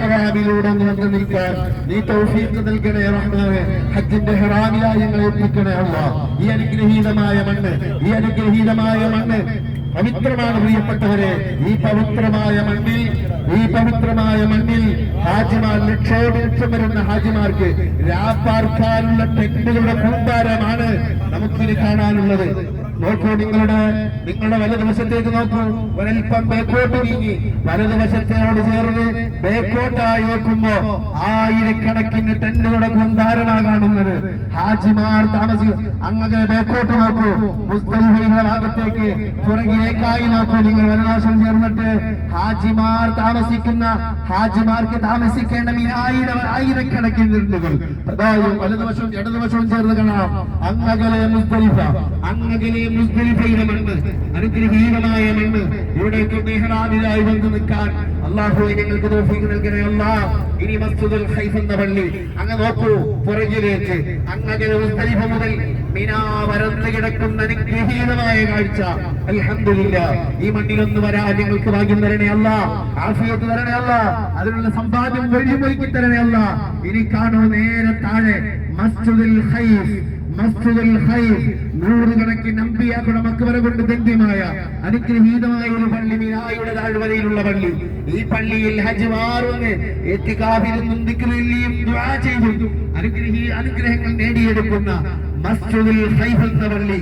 ഹറാമിലൂടെ ഒന്ന് നിൽക്കാൻ നീ തൗഫീഖ് നൽകണേ റഹ്മാനെ. ഹജ്ജിന്റെ ഹറാമിലായി ഞങ്ങളെ എത്തിക്കണേ അല്ല ഈ അനുഗ്രഹീതമായ മണ്ണ് ഈ അനുഗ്രഹീതമായ മണ്ണ്. പവിത്രമാണ് പ്രിയപ്പെട്ടവരെ ഈ പവിത്രമായ മണ്ണിൽ ഈ പവിത്രമായ മണ്ണിൽ ഹാജിമാർ ലക്ഷോപലക്ഷം വരുന്ന ഹാജിമാർക്ക് രാപ്പാർക്കാനുള്ള ടെക്നുകളുടെ കൂമ്പാരമാണ് നമുക്കിനി കാണാനുള്ളത്. നോക്കൂ നിങ്ങളുടെ നിങ്ങളുടെ വലതുവശത്തേക്ക് നോക്കൂ. ഒരൽപ്പം ബേക്കോട്ട് നീങ്ങി. വലതുവശത്തിനോട് ചേർന്ന് ബേക്കോട്ടായി നോക്കുമ്പോ ആയിരക്കണക്കിന് ടെന്റുകളുടെ കുന്താരമാണ് കാണുന്നത് ഹാജിമാർ താമസിക്കും. അങ്ങനെ ബേക്കോട്ട് നോക്കൂ. മുസ്തലിഫയുടെ ഭാഗത്തേക്ക് പുറകിലേക്കായി നോക്കൂ. നിങ്ങൾ വനനാശം ചേർന്നിട്ട് ഹാജിമാർ താമസിക്കുന്ന ഹാജിമാർക്ക് താമസിക്കേണ്ട ആയിരം ആയിരക്കണക്കിന് ടെന്റുകൾ. അതായത് വലതുവശവും ഇടതുവശവും ചേർന്ന് കാണാം. അങ്ങകലെ മുസ്തലിഫ അങ്ങകലെ മുസ്തലിഫയുടെ മണ്ണ് അനുഗ്രഹീതമായ മണ്ണ് ഇവിടേക്ക് മെഹ്റാബിലായി വന്ന് നിൽക്കാൻ അള്ളാഹു ഞങ്ങൾക്ക് തോഫീക്ക് നൽകണേ അല്ലാ. ഇനി മസ്ജിദുൽ ഹൈഫ് എന്ന പള്ളി അങ്ങ് നോക്കൂ പുറകിലേക്ക് അങ്ങനെ മുസ്ലിഫ മുതൽ മിനാ വരന്ന് കിടക്കുന്ന അനുഗ്രഹീതമായ കാഴ്ച. അൽഹംദുലില്ല ഈ മണ്ണിലൊന്ന് വരാൻ ഞങ്ങൾക്ക് ഭാഗ്യം തരണേ അല്ല. ആഫിയത്ത് തരണേ അല്ല. അതിനുള്ള സമ്പാദ്യം വഴിമൊരുക്കി തരണേ അല്ല. ഇനി കാണൂ നേരെ താഴെ മസ്ജിദുൽ ഹൈഫ് നൂറുകണക്കിന് അമ്പിയാക്കളുടെ മക്കവരെ കൊണ്ട് ധന്യമായ അനുഗ്രഹീതമായ ഒരു പള്ളി മിനായുടെ താഴ്വരയിലുള്ള പള്ളി. ഈ പള്ളിയിൽ ഹജ്ജ് മാറുന്ന് എത്തിക്കാവിരുന്നും ദിക്റിലും ദുആ ചെയ്തു. അനുഗ്രഹീ അനുഗ്രഹങ്ങൾ നേടിയെടുക്കുന്ന മസ്ജിദുൽ ഹൈഫ് എന്ന പള്ളി.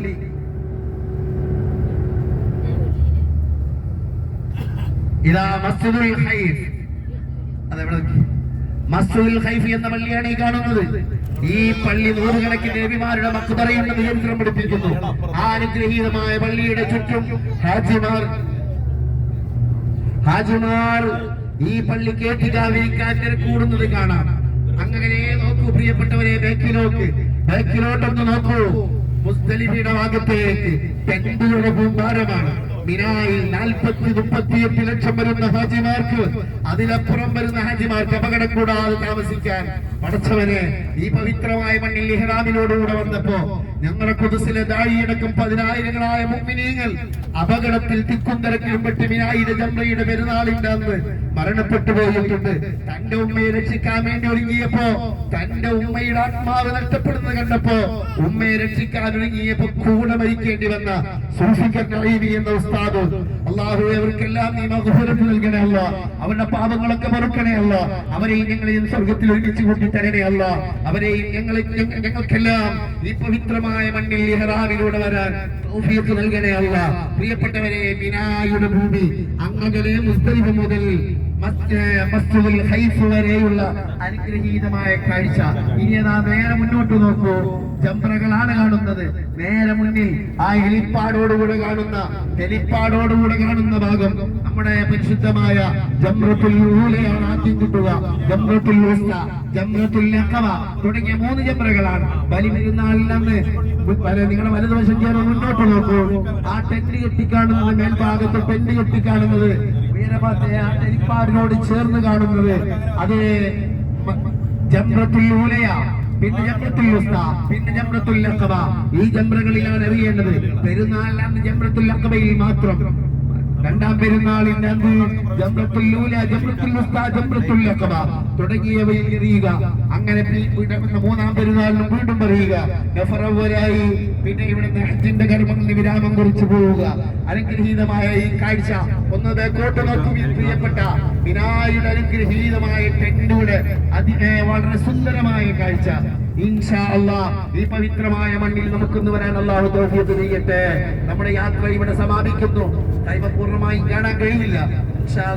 ഇതാ മസ്ജിദുൽ ഹൈഫ് അതെവിടെ? മസ്ജിദുൽ ഖൈഫ് എന്ന പള്ളിയാണ് ഈ കാണുന്നത്. ഈ പള്ളി നൂറുകണക്കിന് ദേവിമാരുടെ മക്കുതറയുണ്ടെന്ന് ചരിത്രം പഠിപ്പിക്കുന്നു അനുഗ്രഹീതമായ പള്ളിയുടെ ചുറ്റും ഹാജിമാർ ഹാജിമാർ ഈ പള്ളി കേട്ടിക്കാവിരിക്കാൻ കൂടുന്നത് കാണാം. അങ്ങനെ നോക്കൂ പ്രിയപ്പെട്ടവരെ ബാക്കിലോക്ക് ബാക്കിലോട്ടൊന്ന് നോക്കൂ. മുസ്തലിഫിയുടെ ഭാഗത്തേക്ക്. പെൺകുട്ടിയുടെ കൂമ്പാരമാണ്. മിനായിൽ നാൽപ്പത്തി മുപ്പത്തിയെട്ട് ലക്ഷം വരുന്ന ഹാജിമാർക്ക് അതിലപ്പുറം വരുന്ന ഹാജിമാർക്ക് അപകടം കൂടാതെ താമസിക്കാൻ പടച്ചവന് ഈ പവിത്രമായ മണ്ണിൽ ഇഹ്റാമിനോടുകൂടെ വന്നപ്പോ ഞങ്ങളുടെ കുതിസിലെ ദാഴിയടക്കം പതിനായിരങ്ങളായ മുമ്മിനീങ്ങൾ അപകടത്തിൽ തിക്കും തിരക്കിലും പെട്ട് മിനായിര ജംറയുടെ പെരുന്നാളിന്റെ അന്ന് മരണപ്പെട്ടു പോയിട്ടുണ്ട്. തന്റെ ഉമ്മയെ രക്ഷിക്കാൻ വേണ്ടി ഒരുങ്ങിയപ്പോ തന്റെ ഉമ്മയുടെ ആത്മാവ് നഷ്ടപ്പെടുന്നത് കണ്ടപ്പോ ഉമ്മയെ രക്ഷിക്കാൻ ഒരുങ്ങിയപ്പോ കൂടെ മരിക്കേണ്ടി വന്ന സൂഫിക്കർ എന്ന ഉസ്താദ് അള്ളാഹു അവർക്കെല്ലാം നീ മഗ്ഫിറത്ത് നൽകണേ അല്ല അവരുടെ പാപങ്ങളൊക്കെ പൊറുക്കണേ അല്ല അവരെയും ഞങ്ങളെയും സ്വർഗത്തിൽ ഒരുമിച്ച് കൂട്ടി തരണേ അല്ല അവരെയും ഞങ്ങളെ ഞങ്ങ- ഞങ്ങൾക്കെല്ലാം ഈ പവിത്രമായ മണ്ണിൽ ഇഹ്റാമിലൂടെ വരാൻ തൗഫീഖ് നൽകണേ അല്ല പ്രിയപ്പെട്ടവരെ മിനായുടെ ഭൂമി അങ്ങകലെ മുസ്തലിഫ് മുതൽ ഹൈഫ് വരെയുള്ള അനുഗ്രഹീതമായ കാഴ്ച. ഇനി നാം നേരെ മുന്നോട്ട് നോക്കൂ. ജംറകളാണ് കാണുന്നത്. നേരെ മുന്നിൽ ആ ഹെലിപ്പാടോടുകൂടെ കാണുന്ന ഹെലിപ്പാടോടുകൂടെ കാണുന്ന ഭാഗം നമ്മുടെ പരിശുദ്ധമായ ജംറത്തുൽ ആദ്യം കിട്ടുക. ജംറത്തുൽ ഉസ്ത ജംറത്തുൽ തുടങ്ങിയ മൂന്ന് ജംറകളാണ്. ബലി പെരുന്നാളിൽ അന്ന് നിങ്ങളുടെ വലതുവശം ചേർന്ന് മുന്നോട്ട് നോക്കൂ. ആ ടെന്റ് കെട്ടിക്കാണുന്നത് മേൽഭാഗത്ത് ടെന്റ് കെട്ടിക്കാണുന്നത്. ഹെലിപ്പാടിനോട് ചേർന്ന് കാണുന്നത് അത് ജംറത്തുൽ ഊലയ പിന്നെ ജംറത്തുൽ പിന്നെ ജംറത്തുൽ അഖബ. ഈ ജംറകളിലാണ് അറിയേണ്ടത്. പെരുന്നാളിലാണ് ജംറത്തുൽ ലക്കബയിൽ മാത്രം. രണ്ടാം പെരുന്നാളിന്റെ അന്ന് ജംറത്തുൽ ലൂല ജംറത്തുൽ ഉസ്ത ജംറത്തുൽ തുടങ്ങിയവയിൽ എറിയുക. അങ്ങനെ മൂന്നാം പെരുന്നാളിനും വീണ്ടും പറയുക നഫറവരായി പിന്നെ ഇവിടുന്ന് ഹജ്ജിന്റെ കർമ്മങ്ങളിൽ വിരാമം കുറിച്ചു പോവുക. അനുഗ്രഹീതമായ ഈ കാഴ്ച ഒന്ന് കോട്ട നോക്കും പ്രിയപ്പെട്ട വിനായുടെ അനുഗ്രഹീതമായ ടെന്റുകൾ അതിനെ വളരെ സുന്ദരമായ കാഴ്ച. ഈ പവിത്രമായ മണ്ണിൽ നമുക്കൊന്ന് വരാൻ അള്ളാഹു തോഫിയത് ചെയ്യട്ടെ. നമ്മുടെ യാത്ര ഇവിടെ സമാപിക്കുന്നു. ടൈം കാണാൻ കഴിയില്ല. ഇൻഷാ